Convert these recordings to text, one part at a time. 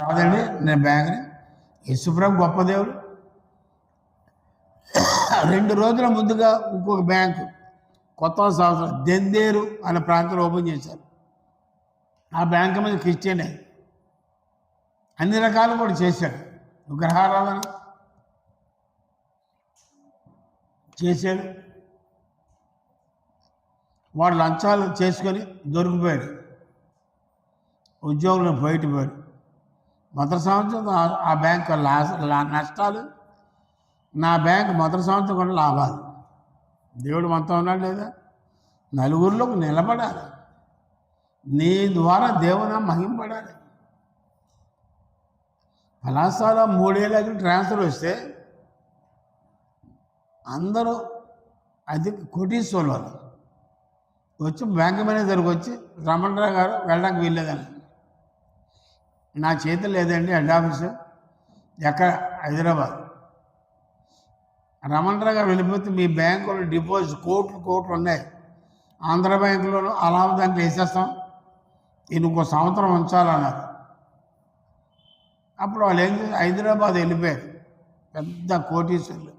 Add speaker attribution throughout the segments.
Speaker 1: కాదండి నేను బ్యాంక్ని. యేసుప్రభు గొప్ప దేవుడు. రెండు రోజుల ముందుగా ఇంకొక బ్యాంకు కొత్త సంవత్సరం దెందేరు అనే ప్రాంతంలో ఓపెన్ చేశారు. ఆ బ్యాంకు మీద క్రిస్టియన్ అయ్యి అన్ని రకాలు కూడా చేశాడు. విగ్రహారాధన చేశాడు. వాడు లంచాలు చేసుకొని దొరికిపోయాడు. ఉద్యోగంలో బయటపోయాడు మొదటి సంవత్సరం ఆ- బ్యాంక్ లాస్ లా- నష్టాలు. నా బ్యాంక్ మొదటి సంవత్సరం కూడా లాభాలు. దేవుడు మొత్తం ఉన్నాడు లేదా? నలుగురిలోకి నిలబడాలి. నీ ద్వారా దేవుని మహింపడాలి కళాశాల మూడేళ్ళకి ట్రాన్స్ఫర్ వస్తే అందరూ అది కోటీశ్వరులు వచ్చి బ్యాంక్ మేనేజర్కి వచ్చి రమణరావు గారు వెళ్ళడానికి వీల్లేదని. నా చేతులు లేదండి హెడ్ ఆఫీసు ఎక్కడ? హైదరాబాద్. రమణరావు గారు వెళ్ళిపోతే మీ బ్యాంకులో డిపాజిట్ కోట్లు కోట్లు ఉన్నాయి. ఆంధ్ర బ్యాంకులోనూ అలహాబాద్ వేసేస్తాం. నేను ఇంకో సంవత్సరం ఉంచాలన్నారు. అప్పుడు వాళ్ళు ఏం చేసి హైదరాబాద్ వెళ్ళిపోయారు. పెద్ద కోటీశ్వర్లు.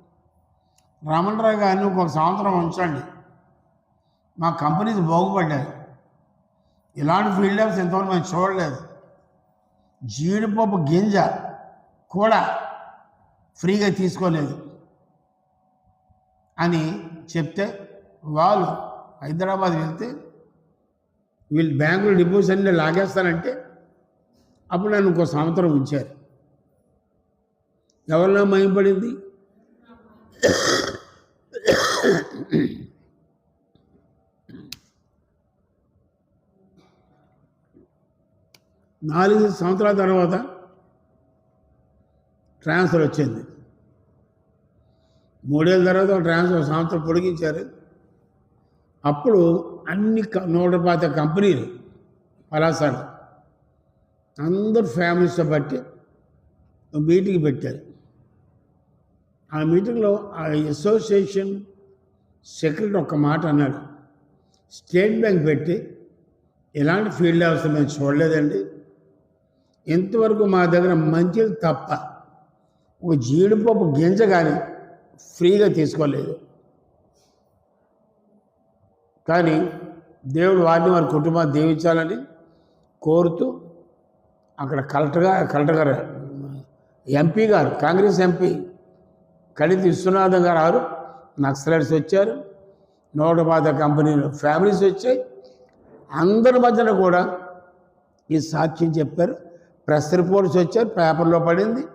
Speaker 1: రమణరావు గారిని ఇంకొక సంవత్సరం ఉంచండి. మా కంపెనీస్ బాగుపడ్డాయి. ఇలాంటి ఫీల్డ్ ఆఫ్స్ ఇంతవరకు మేము చూడలేదు. జీడిపప్పు గింజ కూడా ఫ్రీగా తీసుకోలేదు అని చెప్తే వాళ్ళు హైదరాబాద్ వెళ్తే వీళ్ళు బ్యాంకులు డిపోజిట్స్ అన్నీ లాగేస్తానంటే అప్పుడు నన్ను ఇంకో సంవత్సరం ఉంచారు. ఎవరిలో మయంపడింది నాలుగు సంవత్సరాల తర్వాత ట్రాన్స్ఫర్ వచ్చింది. మూడేళ్ళ తర్వాత ట్రాన్స్ఫర్ సంవత్సరం పొడిగించారు. అప్పుడు అన్ని నూట పాత కంపెనీలు పలాసాలు అందరు ఫ్యామిలీస్తో బట్టి మీటింగ్ పెట్టారు. ఆ మీటింగ్లో ఆ అసోసియేషన్ సెక్రటరీ ఒక మాట అన్నాడు. స్టేట్ బ్యాంక్ పెట్టి ఎలాంటి ఫీల్డ్ అవసరం మేము చూడలేదండి. ఇంతవరకు మా దగ్గర మంచిది తప్ప ఒక జీడిపప్పు గింజ కానీ ఫ్రీగా తీసుకోలేదు. కానీ దేవుడు వారిని వారి కుటుంబాన్ని దీవించాలని కోరుతూ అక్కడ కలెక్టర్గా కలెక్టర్ గారు ఎంపీ గారు కాంగ్రెస్ ఎంపీ కడిత విశ్వనాథం గారు ఆరు నక్సలైట్స్ వచ్చారు నూట పాత కంపెనీలు ఫ్యామిలీస్ వచ్చాయి. అందరి మధ్యన కూడా ఈ సాక్ష్యం చెప్పారు. ప్రెస్ రిపోర్ట్స్ వచ్చారు పేపర్లో పడింది.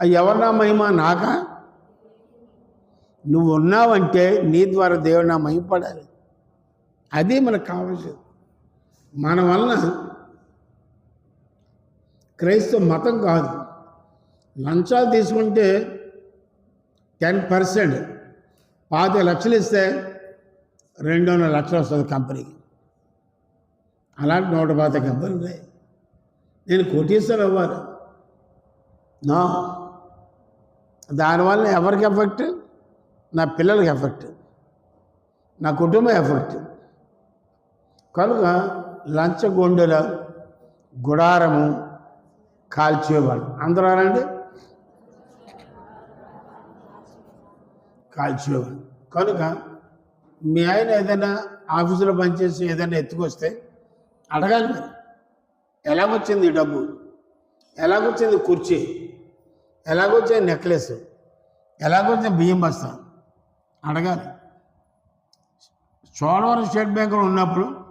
Speaker 1: అది ఎవరినా మహిమ నాక? నువ్వు ఉన్నావంటే నీ ద్వారా దేవుడు నా మహిమపడాలి అది మనకు కావాల్సింది. మన వలన క్రైస్తవ మతం కాదు. లంచాలు తీసుకుంటే టెన్ పర్సెంట్ పాతి లక్షలు ఇస్తే రెండున్నర లక్షలు వస్తుంది కంపెనీకి. అలాంటి నూట పాత కంపెనీ ఉన్నాయి. నేను కోటీశ్వర్ అవ్వాలి. నా దానివల్ల ఎవరికి ఎఫెక్ట్ నా పిల్లలకి ఎఫెక్ట్ నా కుటుంబం ఎఫెక్ట్ కనుక లంచగొండెల గుడారము కాల్చేవాడు అందరూ అనండి కాల్చేవాడు కనుక మీ ఆయన ఏదైనా ఆఫీసులో పనిచేసి ఏదైనా ఎత్తుకొస్తే అడగాలి ఎలాగొచ్చింది డబ్బు? ఎలాగొచ్చింది కుర్చీ? ఎలాగొచ్చింది నెక్లెస్? ఎలాగొచ్చింది బియ్యం బస్తా? అడగాలి. చోడవరం స్టేట్ బ్యాంకులో ఉన్నప్పుడు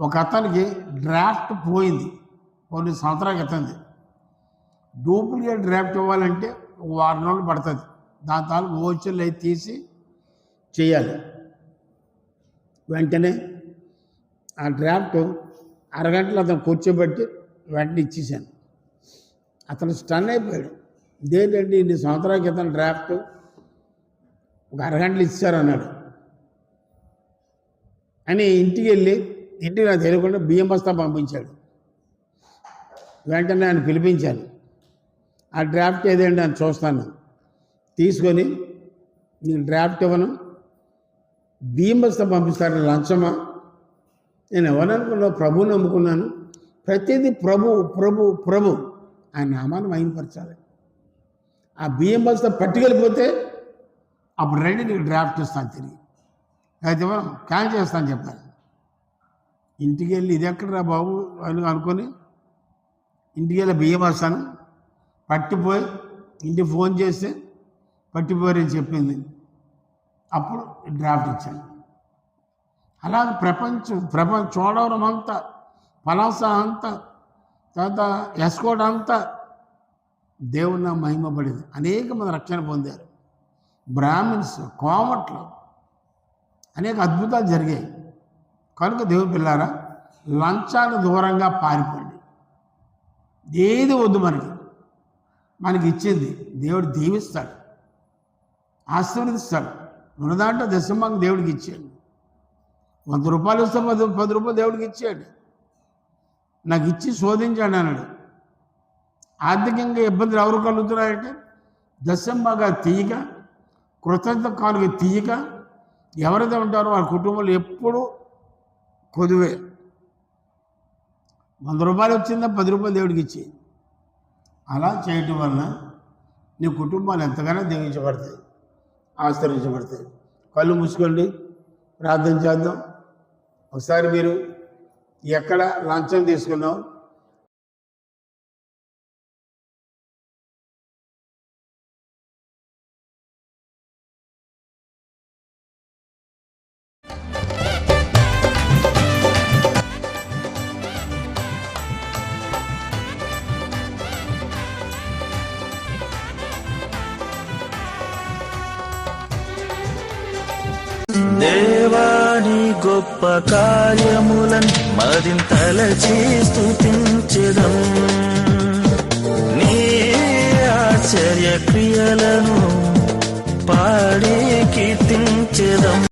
Speaker 1: ఒక అతనికి డ్రాఫ్ట్ పోయింది. కొన్ని సంవత్సరాల క్రితంది. డూప్లికేట్ డ్రాఫ్ట్ ఇవ్వాలంటే ఒక వారం రోజులు పడుతుంది. దాని తాలూకు ఓచర్లు అవి తీసి చేయాలి. వెంటనే ఆ డ్రాఫ్ట్ అరగంటలో అతను కూర్చోబెట్టి వెంటనే ఇచ్చేసాను అతను స్టన్ అయిపోయాడు. ఇదేంటంటే ఇన్ని సంవత్సరాల క్రితం డ్రాఫ్ట్? ఒక అరగంటలు ఇచ్చారు అన్నాడు అని ఇంటికి వెళ్ళి ఇంటికి నాకు తెలియకుండా బియ్యం బస్తా పంపించాడు. వెంటనే ఆయన పిలిపించాను ఆ డ్రాఫ్ట్ ఏదేంటి అని చూస్తాను. తీసుకొని నీకు డ్రాఫ్ట్ ఇవ్వను. బియ్యం బస్తా పంపిస్తాను లంచమా? నేను ఎవరనుకున్నా ప్రభు నమ్ముకున్నాను. ప్రతిదీ ప్రభు ప్రభు ప్రభు. ఆ నామాన్ని మైంపరచాలి ఆ బియ్యం బస్తా పట్టుకెళ్ళిపోతే అప్పుడు రండి నీకు డ్రాఫ్ట్ ఇస్తాను తిరిగి. అయితే క్యాన్ చేస్తాను చెప్పాలి. ఇంటికి వెళ్ళి ఇది ఎక్కడరా బాబు? అని అనుకొని ఇంటికి వెళ్ళి బియ్యం వస్తాను. పట్టిపోయి ఇంటికి ఫోన్ చేస్తే పట్టిపోయారని చెప్పింది. అప్పుడు డ్రాఫ్ట్ ఇచ్చాను. అలాగే ప్రపంచం ప్రపంచ చోడవరం అంతా పలాస అంతా తర్వాత ఎస్కోట్ అంతా దేవుని మహిమపడింది అనేక మంది రక్షణ పొందారు. బ్రాహ్మిన్స్ కోమట్లు అనేక అద్భుతాలు జరిగాయి. కనుక దేవుని పిల్లారా లంచాలు దూరంగా పారిపోండి. ఏది వద్దు మనకి. మనకి ఇచ్చింది దేవుడు దీవిస్తాడు. ఆశీర్వదిస్తాడు. మన దాంట్లో దశమాంగ దేవుడికి ఇచ్చాడు. వంద రూపాయలు ఇస్తే పది పది రూపాయలు దేవుడికి ఇచ్చాడు నాకు ఇచ్చి శోధించాడు అన్నాడు. ఆర్థికంగా ఇబ్బందులు ఎవరు కలుగుతున్నాయంటే దశంబాగా తీయక కృతజ్ఞత కాలుగ తీయక ఎవరైతే ఉంటారో వాళ్ళ కుటుంబంలో ఎప్పుడూ కొదువే. వంద రూపాయలు వచ్చిందా పది రూపాయలు దేవుడికి ఇచ్చి. అలా చేయటం వలన నీ కుటుంబాలు ఎంతగానో దీవించబడతాయి ఆశ్రయించబడతాయి. కళ్ళు మూసుకోండి ప్రార్థన చేద్దాం. ఒకసారి మీరు ఎక్కడ లంచం
Speaker 2: తీసుకున్నాం గొప్ప కార్యములన్ మరింతల స్తుతించెదం. నీ ఆశ్చర్య క్రియలను పాడి కీర్తించెదం